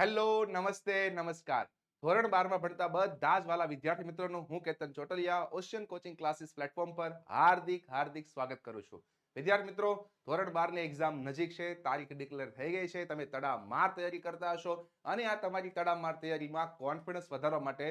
Hello, નમસ્તે, નમસ્કાર. ધોરણ બારમાં ભણતા બધા જ વાલા વિદ્યાર્થી મિત્રોનું હું Ketan Chotaliya, ocean coaching classes platform પર હાર્દિક હાર્દિક સ્વાગત કરું છું. વિદ્યાર્થી મિત્રો, ધોરણ બારની એક્ઝામ નજીક છે, તારીખ ડિક્લેર થઈ ગઈ છે, તમે તડામાર તૈયારી કરતા હશો અને આ તમારી તડામાર તૈયારીમાં કોન્ફિડન્સ વધારવા માટે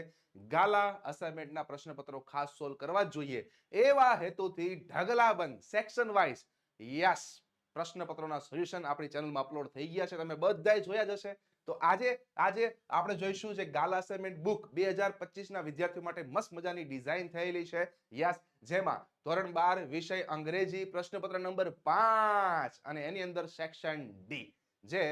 ગાલા અસાઇનમેન્ટના પ્રશ્નપત્રો ખાસ સોલ્વ કરવા જ જોઈએ. એવા હેતુથી ઢગલાબંધ સેક્શન વાઇઝ યસ પ્રશ્નપત્રોના સોલ્યુશન આપણી ચેનલમાં અપલોડ થઈ ગયા છે, તમે બધાય જોયા જ હશે. તો આજે આજે આપણે જોઈશું જે ગાલા અસાઇનમેન્ટ બુક બે હજાર પચીસના વિદ્યાર્થીઓ માટે મસ્ત મજાની ડિઝાઇન થયેલી છે. યસ, જેમાં ધોરણ બાર વિષય અંગ્રેજી પ્રશ્નપત્ર નંબર પાંચ અને એની અંદર સેક્શન ડી જે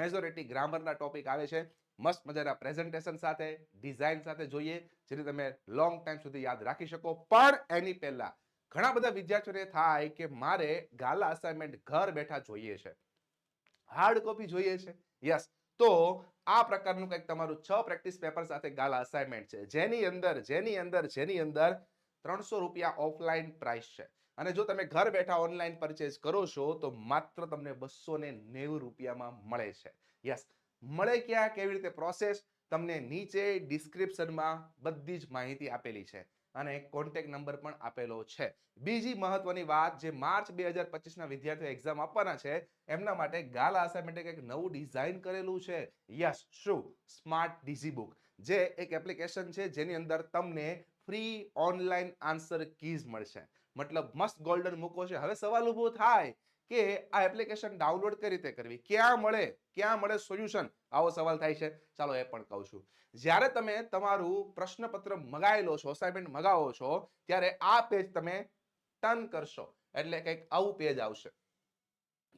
મેજોરિટી ગ્રામરના ટોપિક આવે છે. મસ્ત મજાના પ્રેઝન્ટેશન સાથે ડિઝાઇન સાથે જોઈએ જેથી તમે લોંગ ટાઈમ સુધી યાદ રાખી શકો. પણ એની પહેલા ઘણા બધા વિદ્યાર્થીઓને થાય કે મારે ગાલા અસાઇનમેન્ટ ઘર બેઠા જોઈએ છે. હાર્ડ કોપી જોઈએ છે. યસ તો આ પ્રકારનું કંઈક તમારું છ પ્રેક્ટિસ પેપર સાથે ગાલા અસાઇનમેન્ટ છે. જેની અંદર જેની અંદર જેની અંદર ત્રણસો રૂપિયા ઓફલાઈન પ્રાઇસ છે. અને જો તમે ઘર બેઠા ઓનલાઈન પરચેઝ કરો છો, તો માત્ર તમને બસો ને નેવું રૂપિયામાં મળે છે. યસ મળે ક્યાં? કેવી રીતે પ્રોસેસ તમને નીચે ડિસ્ક્રિપ્શનમાં બધી જ માહિતી આપેલી છે. અને કોન્ટેક્ટ નંબર પણ આપેલો છે. બીજી મહત્વની વાત જે માર્ચ બે હજાર પચીસના વિદ્યાર્થીઓ એક્ઝામ આપવાના છે, એમના માટે ગાલા અસાઇનમેન્ટે કંઈક નવું ડિઝાઇન કરેલું છે. યસ શું સ્માર્ટ ડીઝી બુક જે એક એપ્લિકેશન છે, જેની અંદર તમને ફ્રી ઓનલાઈન આન્સર કીઝ મળશે. મતલબ મસ્ત ગોલ્ડન મૂકો છે. હવે સવાલ ઊભો થાય. કે આ એપ્લિકેશન ડાઉનલોડ કઈ રીતે કરવી? ક્યાં મળે? ક્યાં મળે સોલ્યુશન આવો સવાલ થાય છે. ચાલો એ પણ કહું છું. જ્યારે તમે તમારું પ્રશ્નપત્ર મગાયેલો છો અસાઇનમેન્ટ મગાવો છો, ત્યારે આ પેજ તમે ટર્ન કરશો. એટલે કંઈક આવું પેજ આવશે.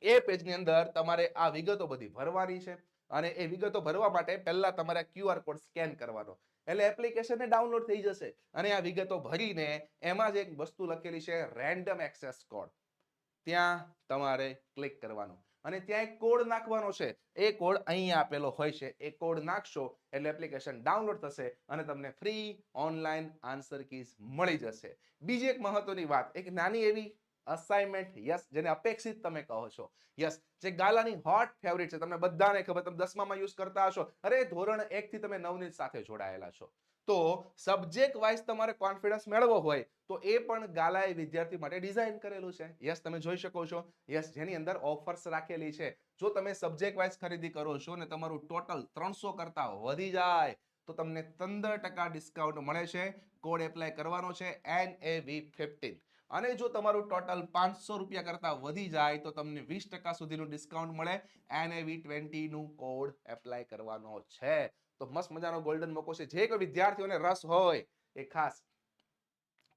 એ પેજની અંદર તમારે આ વિગતો બધી ભરવાની છે અને એ વિગતો ભરવા માટે પહેલા તમારે ક્યુઆર કોડ સ્કેન કરવાનો. એટલે એપ્લિકેશનને ડાઉનલોડ થઈ જશે અને આ વિગતો ભરીને એમાં જ એક વસ્તુ લખેલી છે રેન્ડમ એક્સેસ કોડ ત્યાં તમારે ક્લિક કરવાનું. અને ત્યાં એક કોડ નાખવાનો છે. એ કોડ અહીંયા આપેલો હોય છે. એ કોડ નાખશો એટલે એપ્લિકેશન ડાઉનલોડ થશે અને તમને ફ્રી ઓનલાઈન આન્સર કીઝ મળી જશે. બીજી એક મહત્વની વાત, એક નાની એવી અસાઇનમેન્ટ યસ જેને અપેક્ષિત તમે કહો છો. યસ જે ગાલાની હોટ ફેવરિટ છે. તમને બધાને ખબર, તમે દસમામાં યુઝ કરતા હશો. અરે, ધોરણ એક થી તમે નવની સાથે જોડાયેલા છો. તો સબ્જેક્ટ વાઇઝ તમારે કોન્ફિડન્સ મેળવવો હોય, તો એ પણ ગાલાએ વિદ્યાર્થી માટે ડિઝાઇન કરેલું છે. યસ તમે જોઈ શકો છો. યસ જેની અંદર ઓફર્સ રાખેલી છે. જો તમે સબ્જેક્ટ વાઇઝ ખરીદી કરો છો ને તમારું ટોટલ ત્રણસો કરતા વધી જાય, તો તમને પંદર ટકા ડિસ્કાઉન્ટ મળે છે. કોડ એપ્લાય કરવાનો છે એન એ વી ફિફ્ટીન અને જો તમારું ટોટલ પાંચસો રૂપિયા કરતા વધી જાય, તો તમને વીસ ટકા સુધીનું ડિસ્કાઉન્ટ મળે. એન એ વી ટ્વેન્ટીનું કોડ એપ્લાય કરવાનો છે. તો મસ્ત મજાનો ગોલ્ડન મોકો છે. જે કોઈ વિદ્યાર્થીઓને રસ હોય એ ખાસ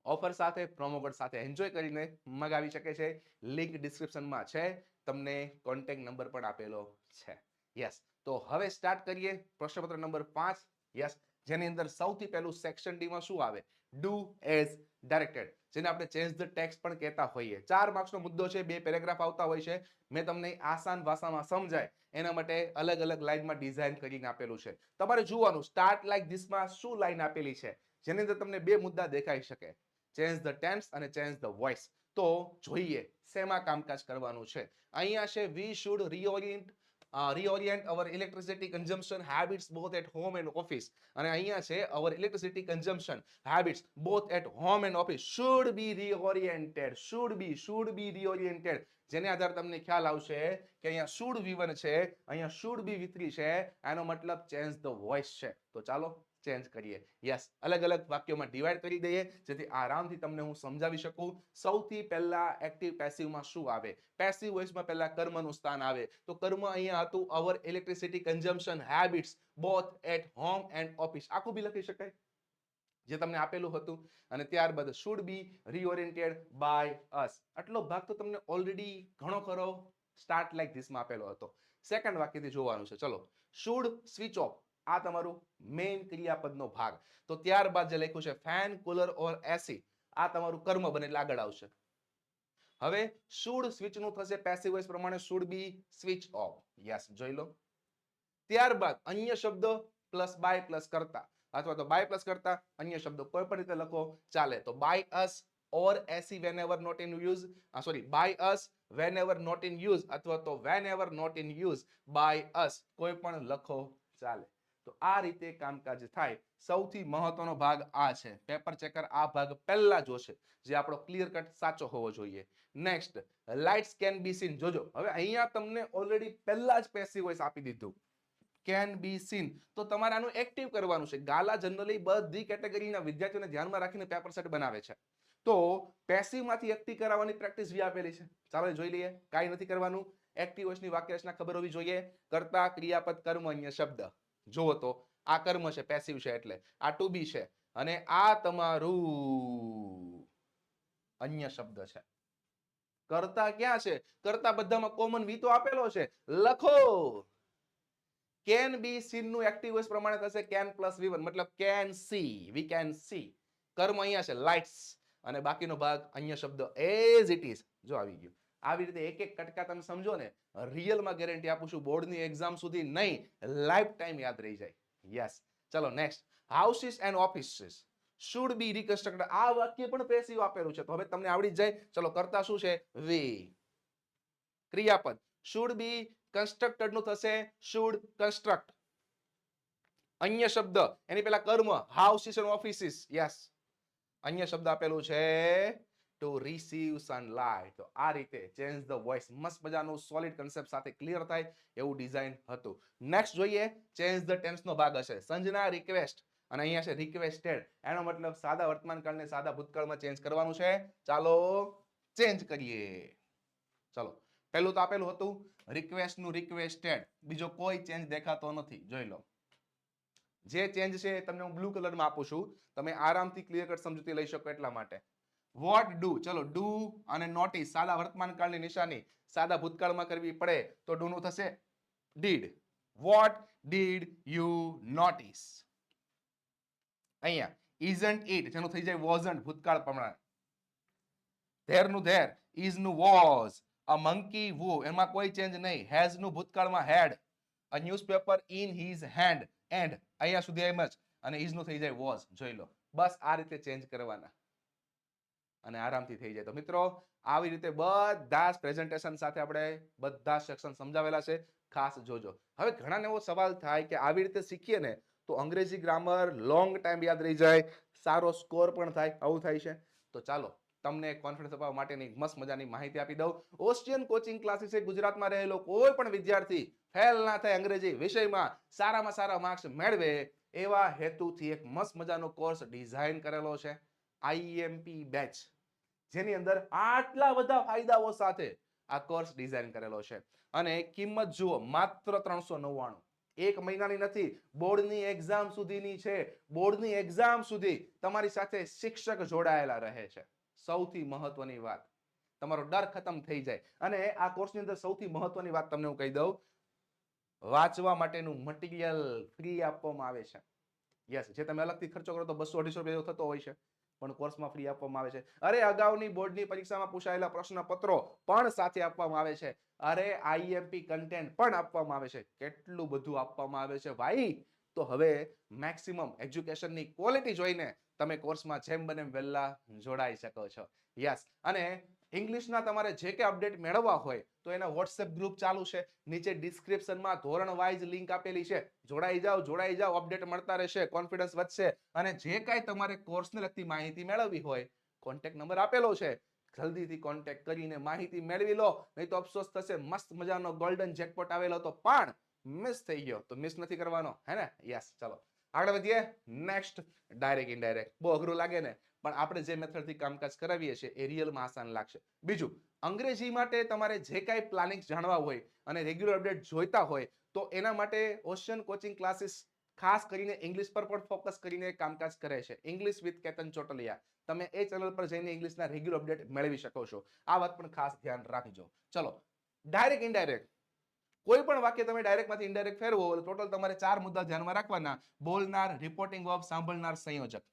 ઓફર સાથે પ્રોમો કોડ સાથે એન્જોય કરીને મગાવી શકે છે. લિંક ડિસ્ક્રિપ્શનમાં છે. તમને કોન્ટેક્ટ નંબર પણ આપેલો છે. યસ તો હવે સ્ટાર્ટ કરીએ પ્રશ્નપત્ર નંબર પાંચ. યસ જેની અંદર સૌથી પહેલું સેક્શન ડીમાં શું આવે? ડુ એઝ ડાયરેક્ટેડ જેને આપણે ચેન્જ ધ ટેક્સ પણ કહેતા હોઈએ. ચાર માર્ક્સનો મુદ્દો છે, બે પેરેગ્રાફ આવતા હોય છે. મેં તમને આસાન ભાષામાં સમજાય, એના માટે અલગ અલગ લાઇનમાં ડિઝાઇન કરીને આપેલું છે. તમારે જોવાનું સ્ટાર્ટ લાઇક ધીસમાં શું લાઇન આપેલી છે? જેની અંદર તમને બે મુદ્દા દેખાઈ શકે. ચેન્જ ધ ટેમ્સ અને ચેન્જ ધ વોઇસ તો જોઈએ, શેમાં કામકાજ કરવાનું છે? અહીંયા છે we should reorient reorient our electricity consumption habits both at home and office અને અહીંયા છે our electricity consumption habits both at home and office should be reoriented should be should be reoriented જેને આધારે તમને ખ્યાલ આવશે કે અહીંયા should v1 છે અહીંયા should be v3 છે એનો મતલબ change the voice છે તો ચાલો ચેન્જ કરીએ. યસ અલગ અલગ વાક્યોમાં ડિવાઈડ કરી દઈએ, જેથી આરામથી તમને હું સમજાવી શકું. સૌથી પહેલા એક્ટિવ પેસિવમાં શું આવે? પેસિવ વોઇસમાં પહેલા કર્મનું સ્થાન આવે. તો કર્મ અહીંયા હતું our electricity consumption habits both at home and office આખું બી લખી શકાય? જે તમને આપેલું હતું. અને ત્યારબાદ should be reoriented by us આટલો ભાગ તો તમને ઓલરેડી ઘણો ખરો. સ્ટાર્ટ લાઈક ધીસમાં આપેલો હતો. સેકન્ડ વાક્યથી જોવાનું છે. ચલો. શુડ સ્વિચ ઓફ આ તમારું મેઇન ક્રિયાપદનો ભાગ. તો ત્યારબાદ જે લખ્યું છે ફેન કુલર ઓર એસી આ તમારું કર્મ બને એટલે આગળ આવશે. હવે શુડ સ્વિચનું થશે પેસિવ વોઇસ પ્રમાણે should be switch off yes જોઈ લો. ત્યારબાદ અન્ય શબ્દ પ્લસ બાય પ્લસ કરતા. અથવા તો બાય પ્લસ કરતા અન્ય શબ્દો કોઈ પણ રીતે લખો, ચાલે. તો by us or AC whenever not in use sorry by us whenever not in use અથવા તો whenever not in use by us કોઈ પણ લખો, ચાલે. તો આ રીતે કામકાજ થાય. સૌથી મહત્વનો ભાગ આ છે. પેપર ચેકર આ ભાગ પહેલા જોશે. જે આપણો ક્લિયર કટ સાચો હોવો જોઈએ. Next lights can be seen જોજો. હવે અહીંયા તમને ઓલરેડી પહેલા જ પેસિવ વોઇસ આપી દીધું. કેન બી સીન તો તમારે આનું એક્ટિવ કરવાનું છે. ગાલા જનરલી બધી કેટેગરીના વિદ્યાર્થીઓને ધ્યાનમાં રાખીને પેપર સેટ બનાવે છે. તો પેસિવમાંથી એક્ટિવ કરાવવાની પ્રેક્ટિસ બી આપેલી છે. ચાલો જોઈ લઈએ. કાંઈ નથી કરવાનું. એક્ટિવ વોઇસની વાક્ય રચના ખબર હોવી જોઈએ. કરતા, ક્રિયાપદ, કર્મ અન્ય શબ્દ. જુઓ તો આ કર્મ છે પેસિવ છે એટલે આ ટુ બી છે અને આ તમારું અન્ય શબ્દ છે. કરતા ક્યાં છે? કરતા બધામાં કોમન વી તો આપેલો છે. લખો. કેન બી સીનનું એક્ટિવ વોઇસ પ્રમાણે થશે કેન પ્લસ વી વન મતલબ can see we can see કર્મ અહીંયા છે લાઇટ્સ અને બાકીનો ભાગ અન્ય શબ્દ એઝ ઇટ ઇઝ જો આવી ગયું. આવી રીતે એક એક કટકા તમે સમજો ને, રિયલમાં ગેરંટી આપું છું બોર્ડની એક્ઝામ સુધી નહીં લાઈફ ટાઈમ યાદ રહી જાય. યસ ચલો next houses and offices should be reconstruct આ વાક્ય પણ પેસિવ આપેલું છે. તો હવે તમને આવડી જાય. ચલો, કરતા શું છે? વી ક્રિયાપદ. શુડ બી કન્સ્ટ્રક્ટેડનું થશે શુડ કન્સ્ટ્રક્ટ અન્ય શબ્દ. એની પેલા કર્મ. હાઉસીસ એન્ડ ઓફિસીસ યસ અન્ય શબ્દ આપેલું છે ટુ રિસીવ સનલાઇટ તો આ રીતે ચેન્જ ધ વોઇસ મસ્ત મજાનું સોલિડ કન્સેપ્ટ સાથે ક્લિયર થાય એવું ડિઝાઇન હતું. નેક્સ્ટ જોઈએ ચેન્જ ધ ટેન્સ નો ભાગ હશે. સંજના રિક્વેસ્ટ અને અહીંયા છે રિક્વેસ્ટેડ એનો મતલબ સાદા વર્તમાન કાળને સાદા ભૂતકાળમાં ચેન્જ કરવાનું છે. ચાલો ચેન્જ કરીએ. ચાલો, પહેલું તો આપેલું હતું રિક્વેસ્ટનું રિક્વેસ્ટેડ બીજો કોઈ ચેન્જ દેખાતો નથી. જોઈ લો. જે ચેન્જ છે તમને હું બ્લુ કલરમાં આપું છું. તમે આરામથી ક્લિયર કટ સમજૂતી લઈ શકો એટલા માટે. વોટ ડુ ચલો ડુ અને નોટિસ સાદા વર્તમાન કાળની નિશાની સાદા ભૂતકાળમાં કરવી પડે તો ડુ નું થશે did what did you notice અહીંયા ઇઝન્ટ ઇટ જેનું થઈ જાય વોઝન્ટ ભૂતકાળ પ્રમાણે. ધેરનું ધેર ઇઝનું વોઝ અ મંકી વુ એમાં કોઈ ચેન્જ નહીં. હેઝનું ભૂતકાળમાં had a newspaper in his hand and અહીંયા સુધી એમ જ. અને ઇઝનું થઈ જાય વોઝ જોઈ લો. બસ આ રીતે ચેન્જ કરવાના. અને આરામથી થઈ જાય. તો મિત્રો, આવી રીતે બધા જ પ્રેઝન્ટેશન સાથે આપણે બધા સેક્શન સમજાવેલા છે. ખાસ જોજો. હવે ઘણાને એવો સવાલ થાય કે આવી રીતે શીખીએ ને, તો અંગ્રેજી ગ્રામર લોંગ ટાઈમ યાદ રહી જાય. સારો સ્કોર પણ થાય. આવું થાય છે. તો ચાલો, તમને કોન્ફિડન્સ અપાવવા માટેની મસ્ત મજાની માહિતી આપી દઉં. ઓસ્ટિયન કોચિંગ ક્લાસીસ ગુજરાતમાં રહેલો કોઈ પણ વિદ્યાર્થી ફેલ ના થાય અંગ્રેજી વિષયમાં, સારામાં સારા માર્ક્સ મેળવે એવા હેતુથી એક મસ્ત મજાનો કોર્સ ડિઝાઇન કરેલો છે. આઈએમપી બેચ જેની અંદર આટલા બધા ફાયદાઓ સાથે આ કોર્સ ડિઝાઇન કરેલો છે. અને કિંમત જુઓ, માત્ર ત્રણસો નવ્વાણું. એક મહિનાની નથી, બોર્ડની એક્ઝામ સુધીની છે. બોર્ડની એક્ઝામ સુધી તમારી સાથે શિક્ષક જોડાયેલા રહે છે. સૌથી મહત્વની વાત, તમારો ડર ખતમ થઈ જાય. અને આ કોર્સની અંદર સૌથી મહત્વની વાત તમને હું કહી દઉં, વાંચવા માટેનું મટીરિયલ ફ્રી આપવામાં આવે છે. યસ જે તમે અલગથી ખર્ચો કરો તો બસો અઢીસો રૂપિયા થતો હોય છે. પણ કોર્સમાં ફ્રી આપવામાં આવે છે. અરે, અગાઉની બોર્ડની પરીક્ષામાં પૂછાયેલા પ્રશ્નપત્રો પણ સાથે આપવામાં આવે છે. અરે આઈએમપી કન્ટેન્ટ પણ આપવામાં આવે છે. કેટલું બધું આપવામાં આવે છે ભાઈ? તો હવે મેક્સિમમ એજ્યુકેશનની ક્વોલિટી જોઈને તમે કોર્સમાં જેમ બને વહેલા જોડાઈ શકો છો. યસ અને ઇંગ્લિશના તમારે જે કે અપડેટ મેળવવા હોય, તો એના વોટ્સએપ ગ્રુપ ચાલુ છે. નીચે ડિસ્ક્રિપ્શનમાં ધોરણ વાઇઝ લિંક આપેલી છે. જોડાઈ જાઓ જોડાઈ જાઓ અપડેટ મળતા રહેશે કોન્ફિડન્સ વધશે. અને જે કાંઈ તમારે કોર્સને લગતી માહિતી મેળવવી હોય કોન્ટેક્ટ નંબર આપેલો છે. જલ્દીથી કોન્ટેક્ટ કરીને માહિતી મેળવી લો. નહીં તો અફસોસ થશે, મસ્ત મજાનો ગોલ્ડન જેકપોટ આવેલો તો પણ મિસ થઈ ગયો. તો મિસ નથી કરવાનો. હે ને? યસ ચલો. આગળ વધીએ. નેક્સ્ટ ડાયરેક્ટ ઇનડાયરેક્ટ બહુ અઘરું લાગે ને. પણ આપણે જે મેથડથી કામકાજ કરાવીએ છીએ એ રિયલમાં આસાન લાગશે. બીજું, અંગ્રેજી માટે તમારે જે કાંઈ પ્લાનિંગ જાણવા હોય અને રેગ્યુલર અપડેટ જોઈતા હોય, તો એના માટે ઓશિયન કોચિંગ ક્લાસીસ ખાસ કરીને ઇંગ્લિશ પર પણ ફોકસ કરીને કામકાજ કરે છે. English with Ketan Chotaliya. તમે એ ચેનલ પર જઈને ઇંગ્લિશના રેગ્યુલર અપડેટ મેળવી શકો છો. આ વાત પણ ખાસ ધ્યાન રાખજો. ચલો ડાયરેક્ટ ઇનડાયરેક્ટ કોઈ પણ વાક્ય તમે ડાયરેક્ટમાંથી ઇનડાયરેક્ટ ફેરવો ટોટલ તમારે ચાર મુદ્દા ધ્યાનમાં રાખવાના. બોલનાર રિપોર્ટિંગ વર્બ સાંભળનાર, સંયોજક.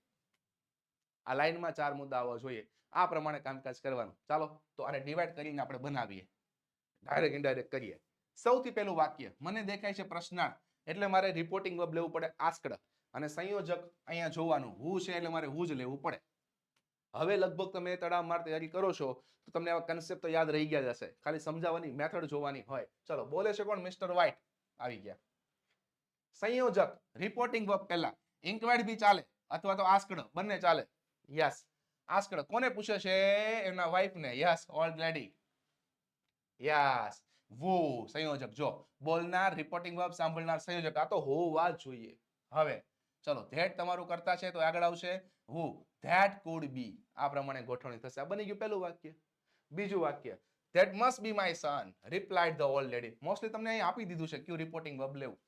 આ લાઈનમાં ચાર મુદ્દા આવવા જોઈએ. આ પ્રમાણે કામકાજ કરવાનું. ચાલો, તો આને ડિવાઈડ કરીને આપણે બનાવીએ. ડાયરેક્ટ ઇનડાયરેક્ટ કરીએ. સૌથી પહેલું વાક્ય. મને દેખાય છે પ્રશ્નાર્થ. એટલે મારે રિપોર્ટિંગ વર્બ લેવું પડે આસ્કડ અને સંયોજક અહીંયા જોવાનું. હું છે એટલે મારે હું જ લેવું પડે. હવે લગભગ તમે તળાવ માર તૈયારી કરો છો, તો તમને આવા કન્સેપ્ટ તો યાદ રહી ગયા જશે ખાલી સમજાવવાની મેથડ જોવાની હોય. ચલો, બોલે છે કોણ? મિસ્ટર વ્હાઇટ આવી ગયા. સંયોજક રિપોર્ટિંગ વર્બ પહેલા. ઇન્ક્વાયર્ડ બી ચાલે, અથવા તો આસ્કડ બંને ચાલે. યસ આસ્કડ કોને પૂછે છે? એમના વાઇફને yes old lady yes who, સંયોજક, જો. બોલનાર રિપોર્ટિંગ વર્બ સાંભળનાર, સંયોજક, આ તો હોવા જોઈએ. હવે, ચલો ધેટ તમારું કરતા છે તો આગળ આવશે. હુ ધેટ કુડ બી આ પ્રમાણે ગોઠવણી થશે. આ બની ગયું પહેલું વાક્ય. બીજું વાક્ય that must be my son replied the old lady mostly તમને અહીં આપી દીધું છે, કયું રિપોર્ટિંગ વર્બ લેવું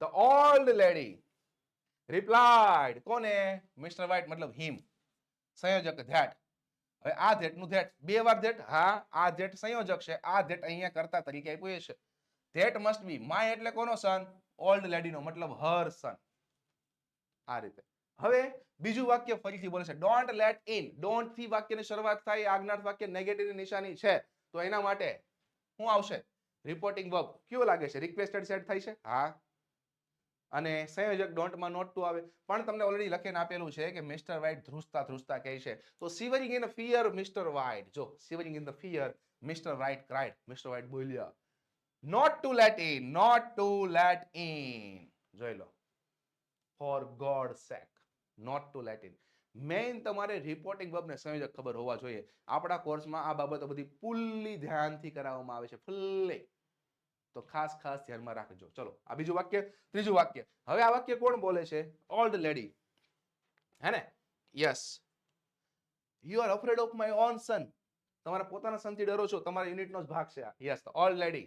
ધ ઓલ્ડ લેડી રિપ્લાઇડ કોને? મિસ્ટર વાઇટ મતલબ હિમ સંયોજક ધેટ. હવે આ ધેટનું ધેટ, બે વાર ધેટ, હા, આ ધેટ સંયોજક છે, આ ધેટ અહીંયા કરતા તરીકે આપ્યું છે. ધેટ મસ્ટ બી માય એટલે કોનો સન ઓલ્ડ લેડીનો મતલબ હર સન આ રીતે. હવે બીજું વાક્ય ફરીથી બોલે છે ડોન્ટ લેટ ઇન ડોન્ટથી વાક્યની શરૂઆત થાય, આજ્ઞાર્થ વાક્ય નેગેટિવની નિશાની છે, તો એના માટે શું આવશે. રિપોર્ટિંગ વર્બ કયો લાગે છે? રિક્વેસ્ટેડ સેટ થાય છે? હા. અને સંયોજક ડોન્ટમાં નોટ ટુ આવે. પણ તમને ઓલરેડી લખીને આપેલું છે કે મિસ્ટર વાઇટ ધ્રુસતા ધ્રુસતા કહે છે. તો shivering in fear mister White જો shivering in the fear mister White cried mister White બોલ્યા not to let in not to let in જોઈ લો. For God sake not to let in main તમારે reporting બબને સંયોજક ખબર હોવા જોઈએ. આપણા કોર્સમાં આ બાબતો બધી ફૂલ્લી ધ્યાનથી કરાવવામાં આવે છે ફૂલ્લી તો ખાસ ખાસ ધ્યાનમાં રાખજો. ચલો, આ બીજું વાક્ય, ત્રીજું વાક્ય. હવે આ વાક્ય કોણ બોલે છે? ઓલ્ડ લેડી હે ને? Yes you are afraid of my own son તમારા પોતાના સનથી ડરો છો, તમારા યુનિટનો જ ભાગ છે આ. Yes old lady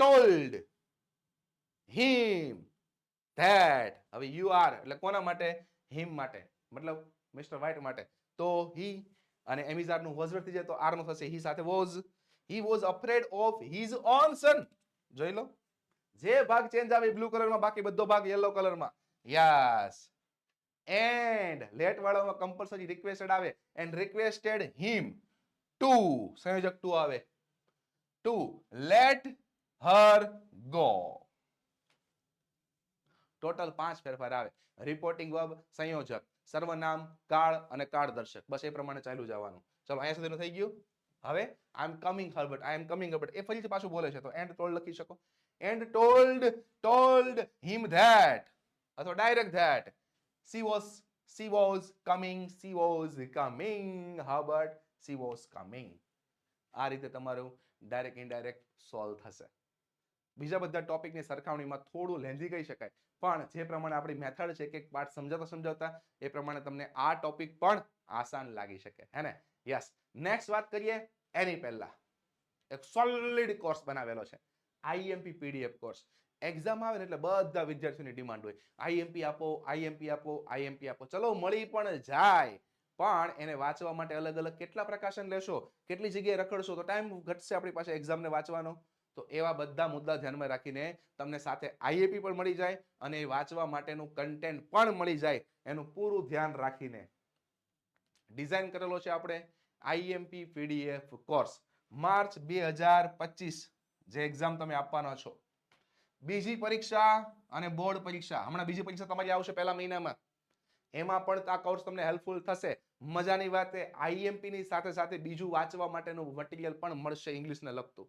told him that હવે યુ આર એટલે કોના માટે? હિમ માટે. મતલબ મિસ્ટર વ્હાઇટ માટે. તો હી અને એમિઝારનું વોઝ થઈ જાય તો આરનું થશે. હી સાથે was he was afraid of his own son જોઈ લો. જે ભાગ ચેન્જ આવે બ્લુ કલરમાં બાકી બધો ભાગ યલો કલરમાં યસ એન્ડ લેટ વાળામાં કમ્પલસરી રિક્વેસ્ટેડ આવે. એન્ડ રિક્વેસ્ટેડ હિમ ટુ સંયોજક ટુ આવે. To let her go total પાંચ ફેરફાર આવે. રિપોર્ટિંગ વર્બ સંયોજક. સર્વનામ, કાળ અને કાળદર્શક. બસ એ પ્રમાણે ચાલ્યું જવાનું. ચલો, અહીંયા સુધીનું થઈ ગયું. હવે I am coming Herbert I am coming Herbert એ ફરીથી પાછું બોલે છે. તો એન્ડ ટોલ્ડ લખી શકો. And told told him that અથવા direct that she was she was coming she was coming Herbert she was coming આ રીતે તમારું ડાયરેક્ટ ઇનડાયરેક્ટ સોલ્વ થશે. બીજા બધા ટોપિકની સરખામણીમાં થોડું લેન્ધી કહી શકાય. પણ જે પ્રમાણે આપણી મેથડ છે કે પાઠ સમજાતા સમજાવતા એ પ્રમાણે તમને આ ટોપિક પણ આસાન લાગી શકે. હે ને? યસ નેક્સ્ટ વાત કરીએ એની પહેલા. એક સોલિડ કોર્સ બનાવેલો છે. આઈએમપી પીડીએફ કોર્સ એક્ઝામ આવે ને એટલે બધા વિદ્યાર્થીઓની ડિમાન્ડ હોય. આઈએમપી આપો આઈએમપી આપો આઈએમપી આપો. ચલો મળી પણ જાય. પણ એને વાંચવા માટે અલગ અલગ કેટલા પ્રકાશન લેશો? કેટલી જગ્યાએ રખડશો? તો ટાઈમ ઘટશે આપણી પાસે એક્ઝામને વાંચવાનો. તો એવા બધા મુદ્દા ધ્યાનમાં રાખીને તમને સાથે આઈએપી પણ મળી જાય અને એ વાંચવા માટેનું કન્ટેન્ટ પણ મળી જાય. એનું પૂરું ધ્યાન રાખીને. ડિઝાઇન કરેલો છે આપણે આઈએમપી પીડીએફ કોર્સ માર્ચ બે હજાર પચીસ, જે એક્ઝામ તમે આપવાના છો. બીજી પરીક્ષા અને બોર્ડ પરીક્ષા. હમણાં બીજી પરીક્ષા તમારી આવશે પહેલા મહિનામાં. એમાં પણ આ કોર્સ તમને હેલ્પફુલ થશે. મજાની વાત એ આઈએમપીની સાથે સાથે બીજું વાંચવા માટેનું મટીરિયલ પણ મળશે ઇંગ્લિશને લગતું.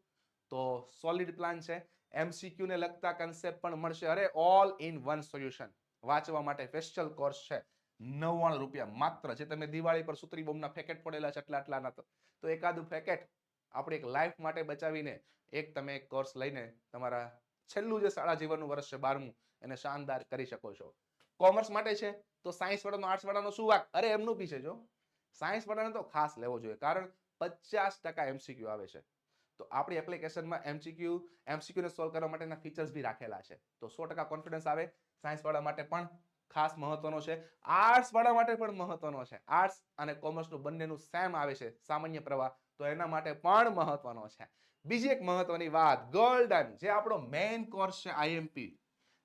તો સોલિડ પ્લાન છે. એમસીક્યુ ને લગતા કન્સેપ્ટ પણ મળશે. અરે ઓલ ઇન વન સોલ્યુશન વાંચવા માટે સ્પેશિયલ કોર્સ છે. નવ્વાણું રૂપિયા માત્ર, જે તમે દિવાળી પર સુતરી બોમ્બના પેકેટ પડેલા છે, આટલા આટલાના તો. એકાદું પેકેટ આપણે એક લાઈફ માટે બચાવીને એક તમે એક કોર્સ લઈને તમારા છેલ્લું જે શાળા જીવનનું વર્ષ છે, બારમું, એને શાનદાર કરી શકો છો. કોમર્સ માટે છે, તો સાયન્સ વાળાનો આર્ટ્સ વાળાનો શું વાક અરે, એમનું બી છે, જો. સાયન્સ વાળાને તો ખાસ લેવો જોઈએ, કારણ પચાસ ટકા એમસીક્યુ આવે છે. તો આપણી એપ્લિકેશનમાં એમસીક્યુ એમસીક્યુને સોલ્વ કરવા માટેના ફીચર્સ બી રાખેલા છે. તો સો ટકા કોન્ફિડન્સ આવે સાયન્સ વાળા માટે પણ ખાસ મહત્વનો છે. આર્ટ્સ વાળા માટે પણ મહત્વનો છે. આર્ટ્સ અને કોમર્સનું બંનેનું સેમ આવે છે સામાન્ય પ્રવાહ, તો એના માટે પણ મહત્વનો છે. બીજી એક મહત્વની વાત ગોલ્ડન જે આપણો મેઇન કોર્સ છે આઈએમપી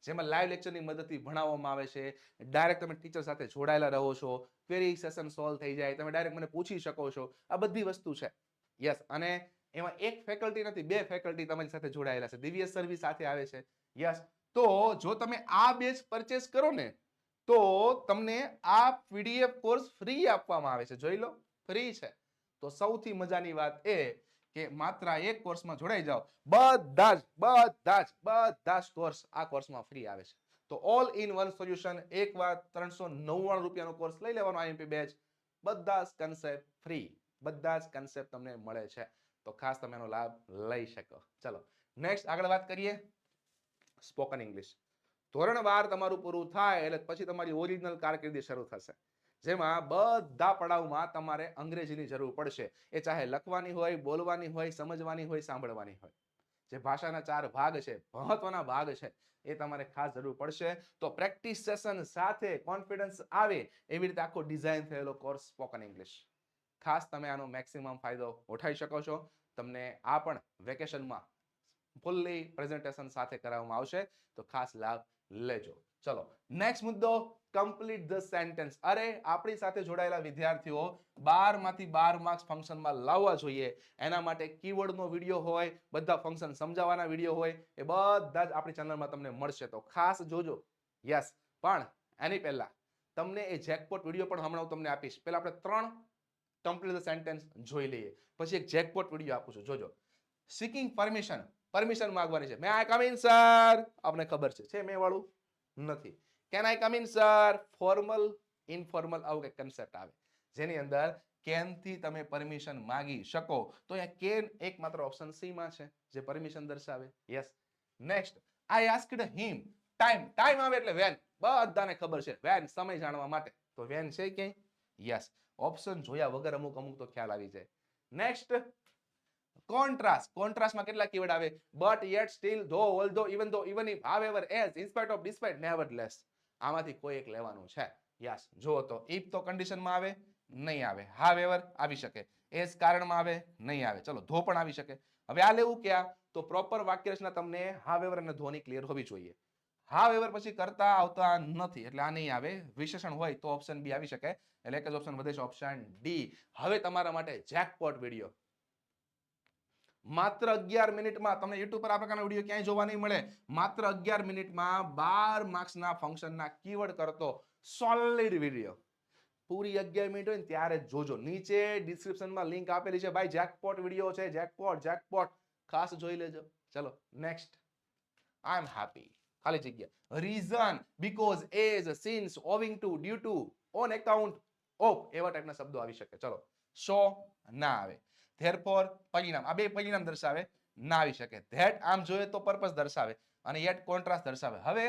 જેમાં લાઈવ લેક્ચરની મદદથી ભણાવવામાં આવે છે. ડાયરેક્ટ તમે ટીચર સાથે જોડાયેલા રહો છો. ક્વેરી સેશન સોલ્વ થઈ જાય. તમે ડાયરેક્ટ મને પૂછી શકો છો. આ બધી વસ્તુ છે. યસ અને એમાં એક ફેકલ્ટી નથી, બે ફેકલ્ટી તમારી સાથે જોડાયેલા છે. દિવ્ય સર્વિસ સાથે આવે છે. યસ તો જો તમે આ બેચ પરચેસ કરો ને તો તમને આ પીડીએફ કોર્સ ફ્રી આપવામાં આવે છે. જોઈ લો, ફ્રી છે. તો સૌથી મજાની વાત એ કે માત્ર એક કોર્સમાં જોડાઈ જાઓ. બધા જ બધા જ બધા જ કોર્સ આ કોર્સમાં ફ્રી આવે છે. તો ઓલ ઇન વન સોલ્યુશન, એક વાર ત્રણસો નવ્વાણું રૂપિયાનો કોર્સ લઈ લેવાનો આઈએમપી બેચ. બધા જ કન્સેપ્ટ ફ્રી બધા જ કન્સેપ્ટ તમને મળે છે. તો ખાસ તમે એનો લાભ લઈ શકો. ચલો નેક્સ્ટ આગળ વાત કરીએ. સ્પોકન ઇંગ્લિશ ધોરણ બાર તમારું પૂરું થાય એટલે પછી તમારી ઓરિજિનલ કારકિર્દી શરૂ થશે. જેમાં બધા પડાવમાં તમારે અંગ્રેજીની જરૂર પડશે. એ ચાહે લખવાની હોય, બોલવાની હોય, સમજવાની હોય, સાંભળવાની હોય. જે ભાષાના ચાર ભાગ છે, મહત્વના ભાગ છે, એ તમારે ખાસ જરૂર પડશે. તો પ્રેક્ટિસ સેશન સાથે કોન્ફિડન્સ આવે એવી રીતે આખો ડિઝાઇન થયેલો કોર્સ સ્પોકન ઇંગ્લિશ. ખાસ તમે આનો મેક્સિમમ ફાયદો ઉઠાવી શકો છો. તમને આ પણ વેકેશનમાં ફૂલ્લી પ્રેઝન્ટેશન સાથે કરાવવામાં આવશે. તો ખાસ લાભ લેજો. ચલો નેક્સ્ટ મુદ્દો કમ્પ્લીટ ધ સેન્ટેન્સ અરે, આપણી સાથે જોડાયેલા વિદ્યાર્થીઓ, બારમાંથી બાર માર્ક્સ ફંક્શનમાં લાવવા જોઈએ. એના માટે કીવર્ડનો વીડિયો હોય, બધા ફંક્શન સમજાવવાના વીડિયો હોય, એ બધા જ આપણી ચેનલમાં તમને મળશે. તો ખાસ જોજો. યસ પણ, એની પહેલાં, તમને એ જેકપોટ વીડિયો પણ હમણાં હું તમને આપીશ. પહેલાં આપણે ત્રણ કમ્પ્લીટ ધ સેન્ટેન્સ જોઈ લઈએ. પછી એક જેકપોટ વીડિયો આપું છું. જોજો. સિકિંગ પરમિશન પરમિશન માંગવાની છે. મે આઈ કમ ઇન સર આપને ખબર છે. છે મે વાળું? નથી. Can I come in sir formal informal આવું કંઈક કન્સેપ્ટ આવે. જેની અંદર કેનથી તમે પરમિશન માંગી શકો. તો અહીંયા કેન એકમાત્ર ઓપ્શન સી માં છે, જે પરમિશન દર્શાવે. Yes next I asked him time time આવે એટલે વેન બધાને ખબર છે. વેન સમય જાણવા માટે. તો વેન છે ક્યાંય? યસ ઓપ્શન જોયા વગર અમુક અમુક તો ખ્યાલ આવી જાય. નેક્સ્ટ કોન્ટ્રાસ્ટ કોન્ટ્રાસ્ટમાં કેટલા કીવર્ડ આવે? But yet still though although even though even if however as in spite of despite nevertheless આમાંથી કોઈ એક લેવાનું છે. યસ જુઓ તો ઇફ તો કન્ડિશનમાં આવે, નહીં આવે. હાવ એવર આવી શકે. એઝ કારણમાં આવે, નહીં આવે. ચલો, ધો પણ આવી શકે. હવે આ લેવું ક્યાં? તો પ્રોપર વાક્ય રચના તમને હાવ એવર અને ધોની ક્લિયર હોવી જોઈએ. હાવ એવર પછી કરતા આવતા નથી. એટલે આ નહીં આવે. વિશેષણ હોય તો ઓપ્શન બી આવી શકે. એટલે એક જ ઓપ્શન વધે છે ઓપ્શન ડી હવે તમારા માટે જેકપોટ વીડિયો માત્ર અગિયાર મિનિટમાં, તમને યુટ્યુબ પર આ પ્રકારના વીડિયો ક્યાંય જોવા નહીં મળે, માત્ર અગિયાર મિનિટમાં બાર માર્ક્સના ફંક્શનના કીવર્ડ કરતો સોલિડ વીડિયો પૂરી અગિયાર મિનિટ હોય ને ત્યારે જોજો. નીચે ડિસ્ક્રિપ્શનમાં લિંક આપેલી છે. ભાઈ જેકપોટ વીડિયો છે. જેકપોટ જેકપોટ ખાસ જોઈ લેજો. ચલો નેક્સ્ટ આઈ એમ હેપી ખાલી જગ્યા. Reason because as since owing to due to on account of એવા ટાઈપના શબ્દો આવી શકે. ચલો, સો ના આવે. ધેરફોર પરિણામ. આ બે પરિણામ દર્શાવે, ના આવી શકે. ધેટ આમ જોઈએ તો પર્પસ દર્શાવે અને યેટ કોન્ટ્રાસ્ટ દર્શાવે. હવે,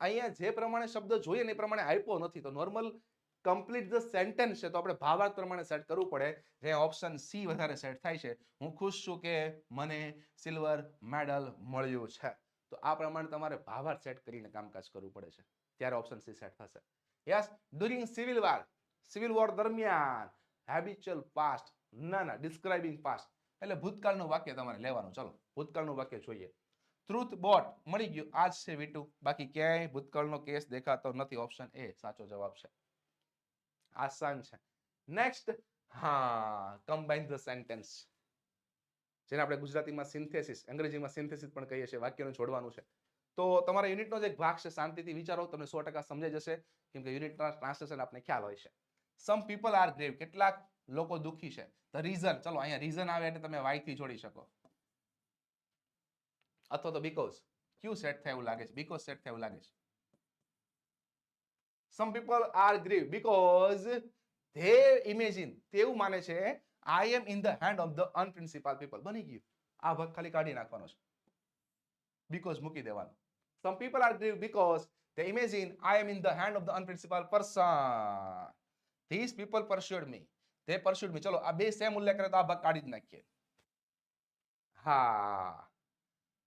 અહીંયા જે પ્રમાણે શબ્દ જોઈએ ને એ પ્રમાણે આપ્યો નથી, તો નોર્મલ કમ્પ્લીટ ધ સેન્ટેન્સ છે, તો આપણે ભાવાર્થ પ્રમાણે સેટ કરવું પડે. જે ઓપ્શન સી વધારે સેટ થાય છે. હું ખુશ છું કે મને સિલ્વર મેડલ મળ્યું છે. તો આ પ્રમાણે તમારે ભાવાર્થ સેટ કરીને કામકાજ કરવું પડે છે. ત્યારે ઓપ્શન સી સેટ થશે. Yes during civil war civil war દરમિયાન હેબિચ્યુઅલ પાસ્ટ ના ના ડિસ્ક્રાઇબિંગ પાસ્ટ એટલે ભૂતકાળનું વાક્ય તમારે લેવાનું. ચલો, ભૂતકાળનું વાક્ય જોઈએ. ટ્રુથ બોટ મળી ગયું. આજ છે વીટુ. બાકી ક્યાંય ભૂતકાળનો કેસ દેખાતો નથી. ઓપ્શન એ સાચો જવાબ છે. આસાન છે. નેક્સ્ટ હા કમ્બાઇન ધ સેન્ટેન્સ જેને આપણે ગુજરાતીમાં સિન્થેસિસ અંગ્રેજીમાં સિન્થેસિસ પણ કહીએ છીએ, વાક્યનું જોડવાનું છે. તો તમારા યુનિટનો જે એક ભાગ છે. શાંતિથી વિચારો, તમને સો ટકા સમજાઈ જશે. કેમ કે યુનિટના ટ્રાન્સલેશન આપને ખ્યાલ હોય છે. સમ પીપલ આર ગ્રેવ કેટલાક લોકો દુઃખી છે. ધ રીઝન ચલો અહીંયા રીઝન આવે એટલે તમે વાય જોડી શકો. અથવા તો બીકોઝ ક્યુ સેટ થાય એવું લાગે છે. બીકોઝ સેટ થાય એવું લાગે છે. Some people are grieve because they imagine તેવું માને છે I am in the hand of the unprincipled people બની ગયું. આ ભાગ ખાલી કાઢી નાખવાનો છે. બીકોઝ મૂકી દેવાનો. Some people are grieve because they imagine I am in the hand of the unprincipled person this people pursued me. They pursued me. ચલો, આ બે સેમ ઉલ્લેખ કરે તો આ ભાગ કાઢી જ નાખીએ. હા.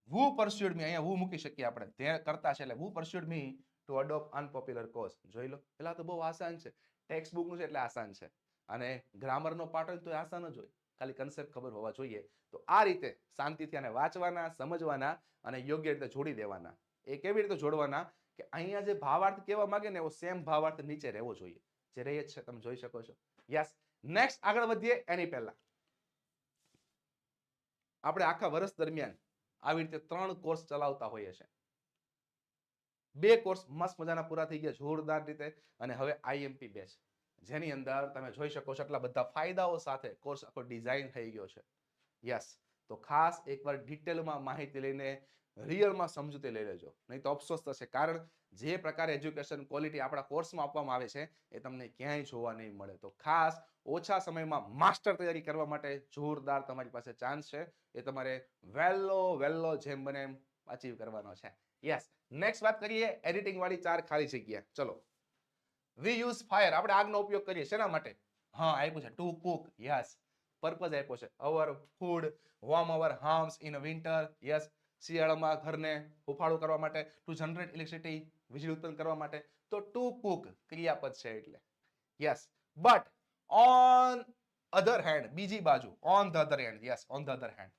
વુ પરસ્યુડ મી, અહીંયા વુ મૂકી શકીએ આપણે. તે કરતા છે એટલે who pursued me to adopt unpopular cause જોઈ લો, પેલા તો બહુ આસાન છે. ટેક્સ્ટ બુકનું છે એટલે આસાન છે. અને ગ્રામર નો પાર્ટ હોય તો આસાન જ હોય. ખાલી કન્સેપ્ટ ખબર હોવા જોઈએ. તો આ રીતે શાંતિથી આને વાંચવાના, સમજવાના અને યોગ્ય રીતે જોડી દેવાના. એ કેવી રીતે જોડવાના? કે અહીંયા જે ભાવાર્થ કહેવા માંગે ને એવો સેમ ભાવાર્થ નીચે રહેવો જોઈએ. જે રહે છે, તમે જોઈ શકો છો. યસ નેક્સ્ટ આગળ વધીએ એની પહેલા. આપણે આખા વર્ષ દરમિયાન આવી રીતે ત્રણ કોર્સ ચલાવતા હોઈએ છીએ. બે કોર્સ મસ્ત મજાના પૂરા થઈ ગયા, જોરદાર રીતે. અને હવે આઈએમપી બેચ જેની અંદર તમે જોઈ શકો છો એટલા બધા ફાયદાઓ સાથે કોર્સ આખો ડિઝાઇન થઈ ગયો છે. યસ તો ખાસ એકવાર ડિટેલમાં માહિતી લઈને રિયલમાં સમજૂતી લઈ લેજો. નહીં તો અફસોસ થશે. કારણ જે પ્રકારે એજ્યુકેશન ક્વોલિટી આપણા કોર્સમાં આપવામાં આવે છે, એ તમને ક્યાંય જોવા નહીં મળે. તો ખાસ ઓછા સમયમાં માસ્ટર તૈયારી કરવા માટે જોરદાર તમારી પાસે ચાન્સ છે. એ તમારે વહેલો વહેલો જેમ બને એમ અચીવ કરવાનો છે. યસ નેક્સ્ટ વાત કરીએ એડિટિંગ વાળી ચાર ખાલી જગ્યા. ચલો. વી યુઝ ફાયર આપણે આગનો ઉપયોગ કરીએ. શેના માટે? હા, આપ્યું છે. ટુ કુક યસ પર્પઝ આપ્યો છે. Our food warm our homes in winter yes શિયાળામાં ઘરને હુફાળું કરવા માટે ટુ જનરેટ ઇલેક્ટ્રિસિટી વીજળી ઉત્પન્ન કરવા માટે તો ટુ કુક ક્રિયાપદ છે એટલે. Yes but on other hand બીજી બાજુ on the other hand yes on the other hand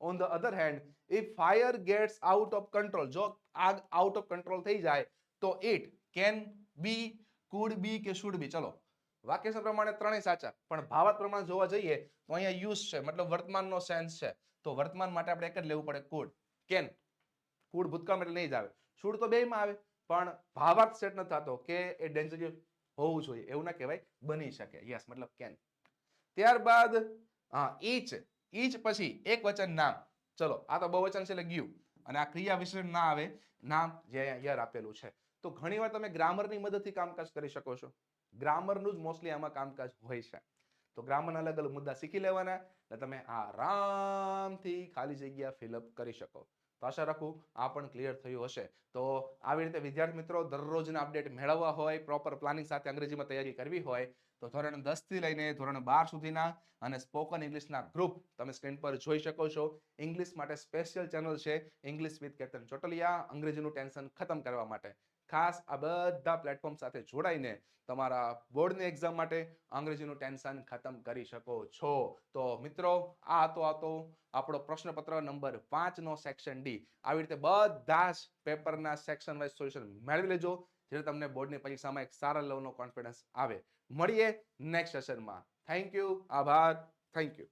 on the other hand if fire gets out of control જો આગ આઉટ ઓફ કંટ્રોલ થઈ જાય, તો it can be could be કે should બી ચલો વાક્ય પ્રમાણે ત્રણેય સાચા, પણ ભાવાત પ્રમાણે જોવા જઈએ, તો અહીંયા યુઝ છે, મતલબ વર્તમાનનો સેન્સ છે. તો વર્તમાન માટે આપણે એક જ લેવું પડે કુડ કેન કુડ ભૂતકાળ એટલે નહીં જ આવે. શુડ તો બેયમાં આવે, પણ ભાવાર્થ સેટ નથી થતો કે એ ડેન્જરિયસ હોવું જોઈએ. એવું ના કહેવાય, બની શકે. યસ મતલબ કેન ત્યારબાદ, હા, ઈચ. ઈચ પછી એક વચન નામ. ચલો, આ તો બહુવચન છે એટલે ગયું. અને આ ક્રિયા વિશેષણ ના આવે, નામ જે યર આપેલું છે. તો ઘણીવાર તમે ગ્રામરની મદદથી કામકાજ કરી શકો છો. ગ્રામરનું જ મોસ્ટલી આમાં કામકાજ હોય છે. તો ગ્રામરના અલગ અલગ મુદ્દા શીખી લેવાના એટલે તમે આરામથી ખાલી જગ્યા ફિલઅપ કરી શકો. તો આશા રાખું આ પણ ક્લિયર થયું હશે. તો આવી રીતે વિદ્યાર્થી મિત્રો દરરોજના અપડેટ મેળવવા હોય પ્રોપર પ્લાનિંગ સાથે અંગ્રેજીમાં તૈયારી કરવી હોય, તો ધોરણ દસથી લઈને ધોરણ બાર સુધીના અને સ્પોકન ઇંગ્લિશના ગ્રુપ તમે સ્ક્રીન પર જોઈ શકો છો. ઇંગ્લિશ માટે સ્પેશિયલ ચેનલ છે ઇંગ્લિશ વિથ કેતન ચોટલિયા અંગ્રેજીનું ટેન્શન ખતમ કરવા માટે. ખાસ આ બધા પ્લેટફોર્મ સાથે જોડાઈને તમારા બોર્ડની એક્ઝામ માટે અંગ્રેજીનું ટેન્શન ખતમ કરી શકો છો. તો મિત્રો, આ હતો આ તો આપણો પ્રશ્નપત્ર નંબર પાંચનો સેક્શન ડી આવી રીતે બધા જ પેપરના સેક્શન વાઇઝ સોલ્યુશન મેળવી લેજો, જેથી તમને બોર્ડની પરીક્ષામાં એક સારા લેવલનો કોન્ફિડન્સ આવે. મળીએ નેક્સ્ટ સેશનમાં થેન્ક યુ આભાર. Thank you